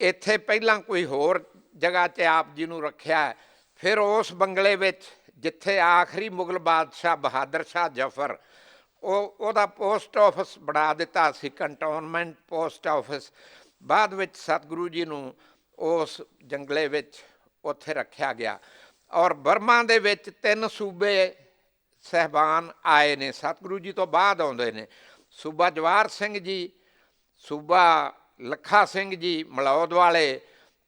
ਇੱਥੇ ਪਹਿਲਾਂ ਕੋਈ ਹੋਰ ਜਗ੍ਹਾ 'ਤੇ ਆਪ ਜੀ ਨੂੰ ਰੱਖਿਆ। ਫਿਰ ਉਸ ਬੰਗਲੇ ਵਿੱਚ, ਜਿੱਥੇ ਆਖਰੀ ਮੁਗਲ ਬਾਦਸ਼ਾਹ ਬਹਾਦਰ ਸ਼ਾਹ ਜ਼ਫਰ ਉਹ ਉਹਦਾ ਪੋਸਟ ਆਫਿਸ ਬਣਾ ਦਿੱਤਾ ਸੀ, ਕੰਟੋਨਮੈਂਟ ਪੋਸਟ ਆਫਿਸ। ਬਾਅਦ ਵਿੱਚ ਸਤਿਗੁਰੂ ਜੀ ਨੂੰ ਉਸ ਜੰਗਲੇ ਵਿੱਚ ਉੱਥੇ ਰੱਖਿਆ ਗਿਆ ਔਰ ਬਰਮਾ ਦੇ ਵਿੱਚ ਤਿੰਨ ਸੂਬੇ ਸਹਿਬਾਨ ਆਏ ਨੇ, ਸਤਿਗੁਰੂ ਜੀ ਤੋਂ ਬਾਅਦ ਆਉਂਦੇ ਨੇ। ਸੂਬਾ ਜਵਾਰ ਸਿੰਘ ਜੀ, ਸੂਬਾ ਲੱਖਾ ਸਿੰਘ ਜੀ, ਮਲੌਦ ਵਾਲੇ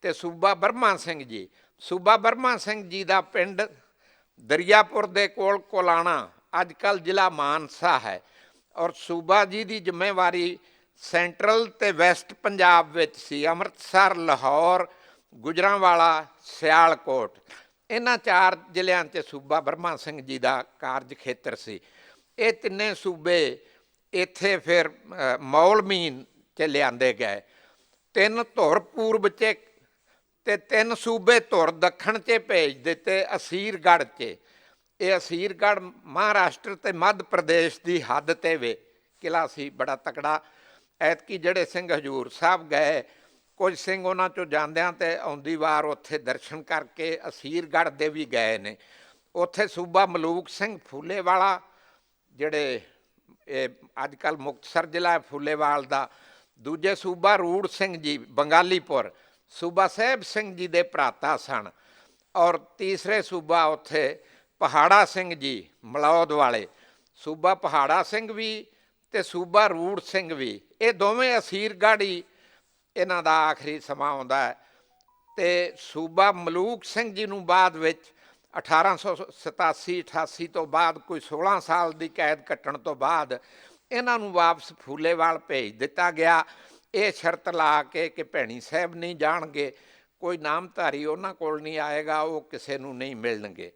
ਤੇ ਸੂਬਾ ਬਰਮਾ ਸਿੰਘ ਜੀ। ਸੂਬਾ ਬਰਮਾ ਸਿੰਘ ਜੀ ਦਾ ਪਿੰਡ ਦਰਿਆਪੁਰ ਦੇ ਕੋਲ ਕੋਲਾਣਾ ਅੱਜ ਕੱਲ ਜ਼ਿਲ੍ਹਾ ਮਾਨਸਾ ਹੈ ਔਰ ਸੂਬਾ ਜੀ ਦੀ ਜ਼ਿੰਮੇਵਾਰੀ ਸੈਂਟਰਲ ਤੇ ਵੈਸਟ ਪੰਜਾਬ ਵਿੱਚ ਸੀ, ਅੰਮ੍ਰਿਤਸਰ, ਲਾਹੌਰ, ਗੁਜਰਾਂਵਾਲਾ, ਸਿਆਲਕੋਟ। ਇਹਨਾਂ ਚਾਰ ਜ਼ਿਲ੍ਹਿਆਂ 'ਚ ਸੂਬਾ ਬਰਮਾ ਸਿੰਘ ਜੀ ਦਾ ਕਾਰਜ ਖੇਤਰ ਸੀ। ਇਹ ਤਿੰਨੇ ਸੂਬੇ ਇੱਥੇ ਫਿਰ ਮੌਲਮੀਨ 'ਚ ਲਿਆਂਦੇ ਗਏ। ਤਿੰਨ ਧੁਰ ਪੂਰਬ 'ਚ ਤੇ ਤਿੰਨ ਸੂਬੇ ਧੁਰ ਦੱਖਣ 'ਚ ਭੇਜ ਦਿੱਤੇ ਅਸੀਰਗੜ੍ਹ 'ਚ। ਇਹ ਅਸੀਰਗੜ੍ਹ ਮਹਾਰਾਸ਼ਟਰ ਤੇ ਮੱਧ ਪ੍ਰਦੇਸ਼ ਦੀ ਹੱਦ ਤੇ ਵੇ। ਕਿਲਾ ਸੀ, ਬੜਾ ਤਕੜਾ। ਐਤਕੀ ਜਿਹੜੇ ਸਿੰਘ ਹਜੂਰ ਸਾਹਿਬ ਗਏ, ਕੁਝ ਸਿੰਘ ਉਹਨਾਂ ਚੋਂ ਜਾਂਦਿਆਂ ਤੇ ਆਉਂਦੀ ਵਾਰ ਉੱਥੇ ਦਰਸ਼ਨ ਕਰਕੇ ਅਸੀਰਗੜ੍ਹ ਦੇ ਵੀ ਗਏ ਨੇ। ਉੱਥੇ ਸੂਬਾ ਮਲੂਕ ਸਿੰਘ ਫੂਲੇਵਾਲਾ, ਜਿਹੜੇ ਇਹ ਅੱਜ ਕੱਲ ਮੁਕਤਸਰ ਜ਼ਿਲ੍ਹਾ ਹੈ ਫੁੱਲੇਵਾਲ ਦਾ, ਦੂਜੇ ਸੂਬਾ ਰੂੜ ਸਿੰਘ ਜੀ, ਬੰਗਾਲੀਪੁਰ। ਸੂਬਾ ਸਾਹਿਬ ਸਿੰਘ ਜੀ ਦੇ ਭਰਾਤਾ ਸਨ। ਔਰ ਤੀਸਰੇ ਸੂਬਾ ਉੱਥੇ ਪਹਾੜਾ ਸਿੰਘ ਜੀ, ਮਲੌਦ ਵਾਲੇ। ਸੂਬਾ ਪਹਾੜਾ ਸਿੰਘ ਵੀ ਤੇ ਸੂਬਾ ਰੂੜ ਸਿੰਘ ਵੀ। ਇਹ ਦੋਵੇਂ ਅਸੀਰਗੜ੍ਹ ਇਹਨਾਂ ਦਾ ਆਖਰੀ ਸਮਾਂ ਆਉਂਦਾ ਹੈ। ਤੇ ਸੂਬਾ ਮਲੂਕ ਸਿੰਘ ਜੀ ਨੂੰ ਬਾਅਦ ਵਿੱਚ 1887 88 ਤੋਂ ਬਾਅਦ ਕੋਈ 16 ਸਾਲ ਦੀ ਕੈਦ ਕੱਟਣ ਤੋਂ ਬਾਅਦ ਇਹਨਾਂ ਨੂੰ ਵਾਪਸ ਫੂਲੇਵਾਲ ਭੇਜ ਦਿੱਤਾ ਗਿਆ। ਇਹ ਸ਼ਰਤ ਲਾ ਕੇ ਕਿ ਭੈਣੀ ਸਾਹਿਬ ਨਹੀਂ ਜਾਣਗੇ, ਕੋਈ ਨਾਮਧਾਰੀ ਉਹਨਾਂ ਕੋਲ ਨਹੀਂ ਆਏਗਾ, ਉਹ ਕਿਸੇ ਨੂੰ ਨਹੀਂ ਮਿਲਣਗੇ।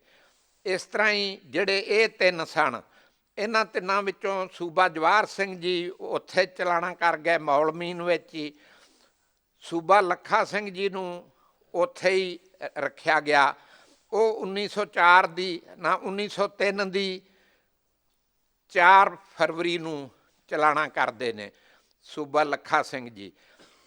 ਇਸ ਤਰ੍ਹਾਂ ਹੀ ਜਿਹੜੇ ਇਹ ਤਿੰਨ ਸਨ, ਇਹਨਾਂ ਤਿੰਨਾਂ ਵਿੱਚੋਂ ਸੂਬਾ ਜਵਾਰ ਸਿੰਘ ਜੀ ਉੱਥੇ ਚਲਾਣਾ ਕਰ ਗਏ ਮੌਲਮੀਨ ਵਿੱਚ ਹੀ। ਸੂਬਾ ਲੱਖਾ ਸਿੰਘ ਜੀ ਨੂੰ ਉੱਥੇ ਹੀ ਰੱਖਿਆ ਗਿਆ। ਉਹ 1904 ਦੀ ਨਾ 1903 ਦੀ 4 ਫਰਵਰੀ ਨੂੰ ਚਲਾਣਾ ਕਰਦੇ ਨੇ ਸੂਬਾ ਲੱਖਾ ਸਿੰਘ ਜੀ।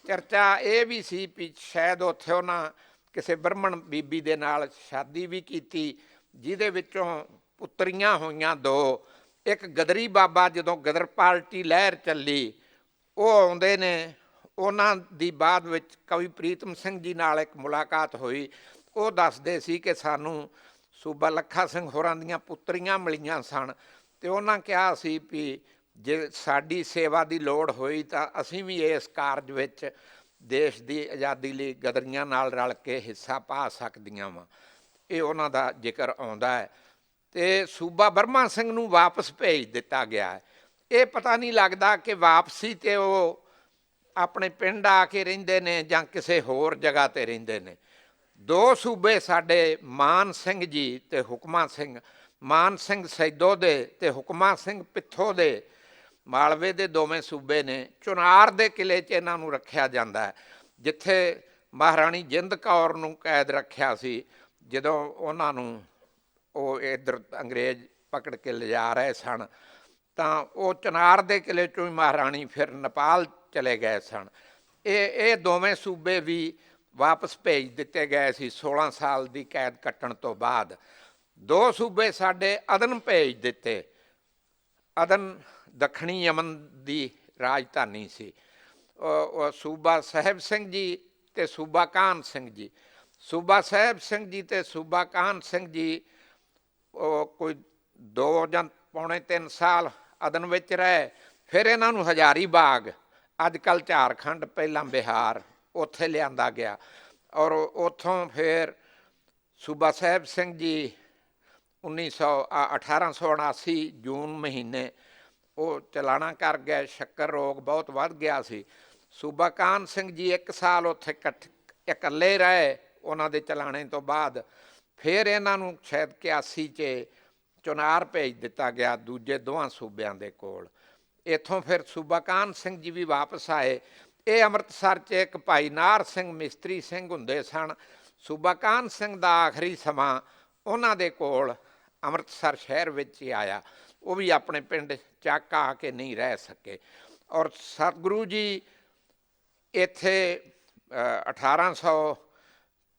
ਚਰਚਾ ਇਹ ਵੀ ਸੀ ਵੀ ਸ਼ਾਇਦ ਉੱਥੇ ਉਹਨਾਂ ਕਿਸੇ ਬ੍ਰਹਮਣ ਬੀਬੀ ਦੇ ਨਾਲ ਸ਼ਾਦੀ ਵੀ ਕੀਤੀ। ਜਿਹਦੇ ਵਿੱਚੋਂ ਪੁੱਤਰੀਆਂ ਹੋਈਆਂ ਦੋ। ਇੱਕ ਗਦਰੀ ਬਾਬਾ ਜਦੋਂ ਗਦਰ ਪਾਰਟੀ ਲਹਿਰ ਚੱਲੀ, ਉਹ ਆਉਂਦੇ ਨੇ। ਉਹਨਾਂ ਦੀ ਬਾਅਦ ਵਿੱਚ ਕਵੀ ਪ੍ਰੀਤਮ ਸਿੰਘ ਜੀ ਨਾਲ ਇੱਕ ਮੁਲਾਕਾਤ ਹੋਈ। ਉਹ ਦੱਸਦੇ ਸੀ ਕਿ ਸਾਨੂੰ ਸੂਬਾ ਲੱਖਾ ਸਿੰਘ ਹੋਰਾਂ ਦੀਆਂ ਪੁੱਤਰੀਆਂ ਮਿਲੀਆਂ ਸਨ ਤੇ ਉਹਨਾਂ ਕਿਹਾ ਸੀ ਵੀ ਜੇ ਸਾਡੀ ਸੇਵਾ ਦੀ ਲੋੜ ਹੋਈ ਤਾਂ ਅਸੀਂ ਵੀ ਇਸ ਕਾਰਜ ਵਿੱਚ ਦੇਸ਼ ਦੀ ਆਜ਼ਾਦੀ ਲਈ ਗਦਰੀਆਂ ਨਾਲ ਰਲ ਕੇ ਹਿੱਸਾ ਪਾ ਸਕਦੀਆਂ ਵਾਂ। ਇਹ ਉਹਨਾਂ ਦਾ ਜ਼ਿਕਰ ਆਉਂਦਾ ਹੈ। ਤੇ ਸੂਬਾ ਬਰਮਾ ਸਿੰਘ ਨੂੰ ਵਾਪਸ ਭੇਜ ਦਿੱਤਾ ਗਿਆ ਹੈ। ਇਹ ਪਤਾ ਨਹੀਂ ਲੱਗਦਾ ਕਿ ਵਾਪਸੀ ਤੇ ਉਹ ਆਪਣੇ ਪਿੰਡ ਆ ਕੇ ਰਹਿੰਦੇ ਨੇ ਜਾਂ ਕਿਸੇ ਹੋਰ ਜਗ੍ਹਾ ਤੇ ਰਹਿੰਦੇ ਨੇ। ਦੋ ਸੂਬੇ ਸਾਡੇ ਮਾਨ ਸਿੰਘ ਜੀ ਤੇ ਹੁਕਮਾ ਸਿੰਘ, ਮਾਨ ਸਿੰਘ ਸੈਦੋ ਦੇ ਤੇ ਹੁਕਮਾ ਸਿੰਘ ਪਿੱਥੋ ਦੇ, ਮਾਲਵੇ ਦੇ ਦੋਵੇਂ ਸੂਬੇ ਨੇ। ਚੁਨਾਰ ਦੇ ਕਿਲੇ 'ਚ ਇਹਨਾਂ ਨੂੰ ਰੱਖਿਆ ਜਾਂਦਾ ਹੈ, ਜਿੱਥੇ ਮਹਾਰਾਣੀ ਜਿੰਦ ਕੌਰ ਨੂੰ ਕੈਦ ਰੱਖਿਆ ਸੀ। ਜਦੋਂ ਉਹਨਾਂ ਨੂੰ ਉਹ ਇਧਰ ਅੰਗਰੇਜ਼ ਪਕੜ ਕੇ ਲਿਜਾ ਰਹੇ ਸਨ, ਤਾਂ ਉਹ ਚਨਾਰ ਦੇ ਕਿਲੇ ਚੋਂ ਹੀ ਮਹਾਰਾਣੀ ਫਿਰ ਨੇਪਾਲ ਚਲੇ ਗਏ ਸਨ। ਇਹ ਇਹ ਦੋਵੇਂ ਸੂਬੇ ਵੀ ਵਾਪਸ ਭੇਜ ਦਿੱਤੇ ਗਏ ਸੀ 16 ਸਾਲ ਦੀ ਕੈਦ ਕੱਟਣ ਤੋਂ ਬਾਅਦ। ਦੋ ਸੂਬੇ ਸਾਡੇ ਅਦਨ ਭੇਜ ਦਿੱਤੇ। ਅਦਨ ਦੱਖਣੀ ਯਮਨ ਦੀ ਰਾਜਧਾਨੀ ਸੀ। ਉਹ ਸੂਬਾ ਸਾਹਿਬ ਸਿੰਘ ਜੀ ਤੇ ਸੂਬਾ ਕਾਨ ਸਿੰਘ ਜੀ। ਸੂਬਾ ਸਾਹਿਬ ਸਿੰਘ ਜੀ ਤੇ ਸੂਬਾ ਕਾਹਨ ਸਿੰਘ ਜੀ ਉਹ ਕੋਈ ਦੋ ਜਾਂ ਪੌਣੇ 3 ਸਾਲ ਅਦਨ ਵਿੱਚ ਰਹੇ ਫਿਰ ਇਹਨਾਂ ਨੂੰ ਹਜ਼ਾਰੀ ਬਾਗ ਅੱਜ ਕੱਲ ਝਾਰਖੰਡ ਪਹਿਲਾਂ ਬਿਹਾਰ ਉੱਥੇ ਲਿਆਂਦਾ ਗਿਆ। ਔਰ ਉੱਥੋਂ ਫਿਰ ਸੂਬਾ ਸਾਹਿਬ ਸਿੰਘ ਜੀ 1900 ਆ, 1879 ਜੂਨ ਮਹੀਨੇ ਉਹ ਚਲਾਣਾ ਕਰ ਗਏ ਸ਼ੱਕਰ ਰੋਗ ਬਹੁਤ ਵੱਧ ਗਿਆ ਸੀ। ਸੂਬਾ ਕਾਨ ਸਿੰਘ ਜੀ ਇੱਕ ਸਾਲ ਉੱਥੇ ਇਕੱਠ- ਇਕੱਲੇ ਰਹੇ ਉਹਨਾਂ ਦੇ ਚਲਾਣੇ ਤੋਂ ਬਾਅਦ ਫਿਰ ਇਹਨਾਂ ਨੂੰ ਸ਼ਾਇਦ 81 ਚ ਚੁਨਾਰ ਭੇਜ ਦਿੱਤਾ ਗਿਆ ਦੂਜੇ ਦੋਹਾਂ ਸੂਬਿਆਂ ਦੇ ਕੋਲ। ਇਥੋਂ ਫਿਰ ਸੂਬਾ ਕਾਨ ਸਿੰਘ ਜੀ ਵੀ ਵਾਪਸ ਆਏ। ਇਹ ਅੰਮ੍ਰਿਤਸਰ 'ਚ ਇੱਕ ਭਾਈ ਨਾਰ ਸਿੰਘ, ਮਿਸਤਰੀ ਸਿੰਘ ਹੁੰਦੇ ਸਨ। ਸੂਬਾ ਕਾਨ ਸਿੰਘ ਦਾ ਆਖਰੀ ਸਮਾਂ ਉਹਨਾਂ ਦੇ ਕੋਲ ਅੰਮ੍ਰਿਤਸਰ ਸ਼ਹਿਰ ਵਿੱਚ ਹੀ ਆਇਆ। ਉਹ ਵੀ ਆਪਣੇ ਪਿੰਡ ਚੱਕ ਆ ਕੇ ਨਹੀਂ ਰਹਿ ਸਕੇ। ਔਰ ਸਤਿਗੁਰੂ ਜੀ ਇੱਥੇ 1800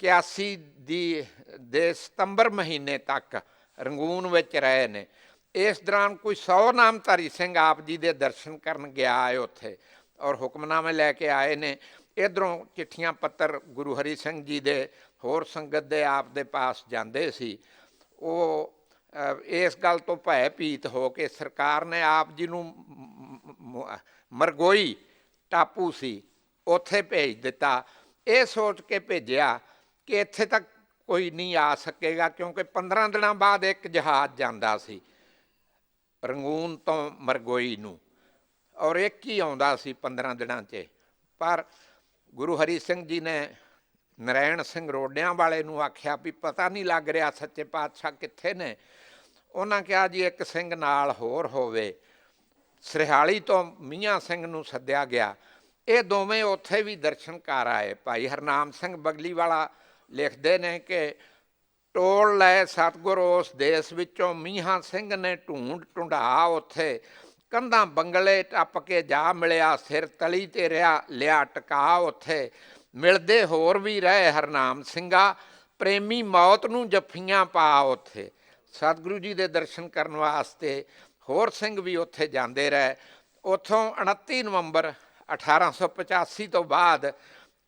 81 ਦੀ, ਦੇ ਸਤੰਬਰ ਮਹੀਨੇ ਤੱਕ ਰੰਗੂਨ ਵਿੱਚ ਰਹੇ ਨੇ। ਇਸ ਦੌਰਾਨ ਕੋਈ 100 ਨਾਮਧਾਰੀ ਸਿੰਘ ਆਪ ਜੀ ਦੇ ਦਰਸ਼ਨ ਕਰਨ ਗਿਆ ਹੈ ਉੱਥੇ ਔਰ ਹੁਕਮਨਾਮੇ ਲੈ ਕੇ ਆਏ ਨੇ। ਇਧਰੋਂ ਚਿੱਠੀਆਂ ਪੱਤਰ ਗੁਰੂ ਹਰੀ ਸਿੰਘ ਜੀ ਦੇ ਹੋਰ ਸੰਗਤ ਦੇ ਆਪ ਦੇ ਪਾਸ ਜਾਂਦੇ ਸੀ। ਉਹ ਇਸ ਗੱਲ ਤੋਂ ਭੈ ਭੀਤ ਹੋ ਕੇ ਸਰਕਾਰ ਨੇ ਆਪ ਜੀ ਨੂੰ ਮਰਗੋਈ ਟਾਪੂ ਸੀ, ਉੱਥੇ ਭੇਜ ਦਿੱਤਾ। ਇਹ ਸੋਚ ਕੇ ਭੇਜਿਆ ਕਿ ਇੱਥੇ ਤੱਕ ਕੋਈ ਨਹੀਂ ਆ ਸਕੇਗਾ, ਕਿਉਂਕਿ 15 ਦਿਨਾਂ ਬਾਅਦ ਇੱਕ ਜਹਾਜ਼ ਜਾਂਦਾ ਸੀ, ਰੰਗੂਨ ਤੋਂ ਮਰਗੋਈ ਨੂੰ, ਔਰ ਇੱਕ ਹੀ ਆਉਂਦਾ ਸੀ 15 ਦਿਨਾਂ 'ਚ। ਪਰ ਗੁਰੂ ਹਰੀ ਸਿੰਘ ਜੀ ਨੇ ਨਰੈਣ ਸਿੰਘ ਰੋਡਿਆਂ ਵਾਲੇ ਨੂੰ ਆਖਿਆ ਵੀ ਪਤਾ ਨਹੀਂ ਲੱਗ ਰਿਹਾ ਸੱਚੇ ਪਾਤਸ਼ਾਹ ਕਿੱਥੇ ਨੇ। ਉਹਨਾਂ ਕਿਹਾ ਜੀ ਇੱਕ ਸਿੰਘ ਨਾਲ ਹੋਰ ਹੋਵੇ। ਸਰਹਾਲੀ ਤੋਂ ਮੀਆਂ ਸਿੰਘ ਨੂੰ ਸੱਦਿਆ ਗਿਆ। ਇਹ ਦੋਵੇਂ ਉੱਥੇ ਵੀ ਦਰਸ਼ਨ ਕਰ ਆਏ। ਭਾਈ ਹਰਨਾਮ ਸਿੰਘ ਬਗਲੀ ਵਾਲਾ ਲਿਖਦੇ ਨੇ ਕਿ ਟੋਲ ਲੈ ਸਤਗੁਰ ਉਸ ਦੇਸ਼ ਵਿੱਚੋਂ ਮੀਹਾਂ ਸਿੰਘ ਨੇ ਢੂੰਡ ਢੁੰਡਾ ਉੱਥੇ, ਕੰਧਾਂ ਬੰਗਲੇ ਟੱਪ ਕੇ ਜਾ ਮਿਲਿਆ, ਸਿਰ ਤਲੀ ਤੇ ਰਿਆ, ਲਿਆ ਟਕਾ ਉੱਥੇ। ਮਿਲਦੇ ਹੋਰ ਵੀ ਰਹੇ ਹਰਨਾਮ ਸਿੰਘਾ, ਪ੍ਰੇਮੀ ਮੌਤ ਨੂੰ ਜੱਫੀਆਂ ਪਾ ਉੱਥੇ। ਸਤਿਗੁਰੂ ਜੀ ਦੇ ਦਰਸ਼ਨ ਕਰਨ ਵਾਸਤੇ ਹੋਰ ਸਿੰਘ ਵੀ ਉੱਥੇ ਜਾਂਦੇ ਰਹੇ। ਉੱਥੋਂ 29 ਨਵੰਬਰ 1885 ਤੋਂ ਬਾਅਦ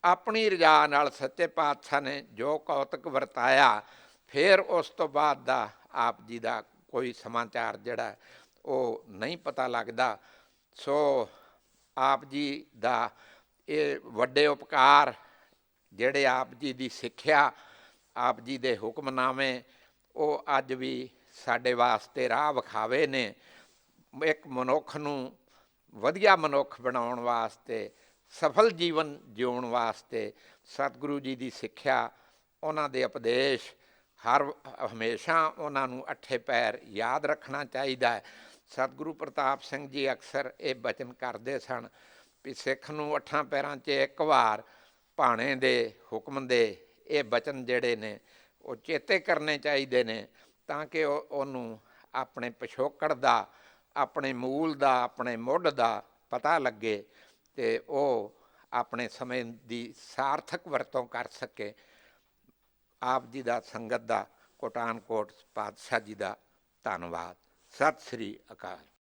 ਆਪਣੀ ਰਜਾ ਨਾਲ ਸੱਚੇ ਪਾਤਸ਼ਾਹ ਨੇ ਜੋ ਕੌਤਕ ਵਰਤਾਇਆ, ਫਿਰ ਉਸ ਤੋਂ ਬਾਅਦ ਦਾ ਆਪ ਜੀ ਦਾ ਕੋਈ ਸਮਾਚਾਰ ਜਿਹੜਾ ਉਹ ਨਹੀਂ ਪਤਾ ਲੱਗਦਾ। ਸੋ ਆਪ ਜੀ ਦਾ ਇਹ ਵੱਡੇ ਉਪਕਾਰ ਜਿਹੜੇ ਆਪ ਜੀ ਦੀ ਸਿੱਖਿਆ, ਆਪ ਜੀ ਦੇ ਹੁਕਮਨਾਮੇ, ਉਹ ਅੱਜ ਵੀ ਸਾਡੇ ਵਾਸਤੇ ਰਾਹ ਵਿਖਾਵੇ ਨੇ। ਇੱਕ ਮਨੁੱਖ ਨੂੰ ਵਧੀਆ ਮਨੁੱਖ ਬਣਾਉਣ ਵਾਸਤੇ ਸਫਲ ਜੀਵਨ ਜਿਉਣ ਵਾਸਤੇ ਸਤਿਗੁਰੂ ਜੀ ਦੀ ਸਿੱਖਿਆ, ਉਹਨਾਂ ਦੇ ਉਪਦੇਸ਼ ਹਰ ਹਮੇਸ਼ਾ ਉਹਨਾਂ ਨੂੰ ਅੱਠੇ ਪੈਰ ਯਾਦ ਰੱਖਣਾ ਚਾਹੀਦਾ ਹੈ। ਸਤਿਗੁਰੂ ਪ੍ਰਤਾਪ ਸਿੰਘ ਜੀ ਅਕਸਰ ਇਹ ਬਚਨ ਕਰਦੇ ਸਨ ਵੀ ਸਿੱਖ ਨੂੰ ਅੱਠਾਂ ਪੈਰਾਂ 'ਚ ਇੱਕ ਵਾਰ ਭਾਣੇ ਦੇ ਹੁਕਮ ਦੇ ਇਹ ਬਚਨ ਜਿਹੜੇ ਨੇ, ਉਹ ਚੇਤੇ ਕਰਨੇ ਚਾਹੀਦੇ ਨੇ ਤਾਂ ਕਿ ਉਹਨੂੰ ਆਪਣੇ ਪਿਛੋਕੜ ਦਾ, ਆਪਣੇ ਮੂਲ ਦਾ, ਆਪਣੇ ਮੁੱਢ ਦਾ ਪਤਾ ਲੱਗੇ ਤੇ ਉਹ ਆਪਣੇ ਸਮੇਂ ਦੀ ਸਾਰਥਕ ਵਰਤੋਂ ਕਰ ਸਕੇ। ਆਪ ਜੀ ਦਾ ਸੰਗਤ ਦਾ ਕੋਟਾਨਕੋਟ ਪਾਤਸ਼ਾਹ ਜੀ ਦਾ ਧੰਨਵਾਦ। ਸਤਿ ਸ੍ਰੀ ਅਕਾਲ।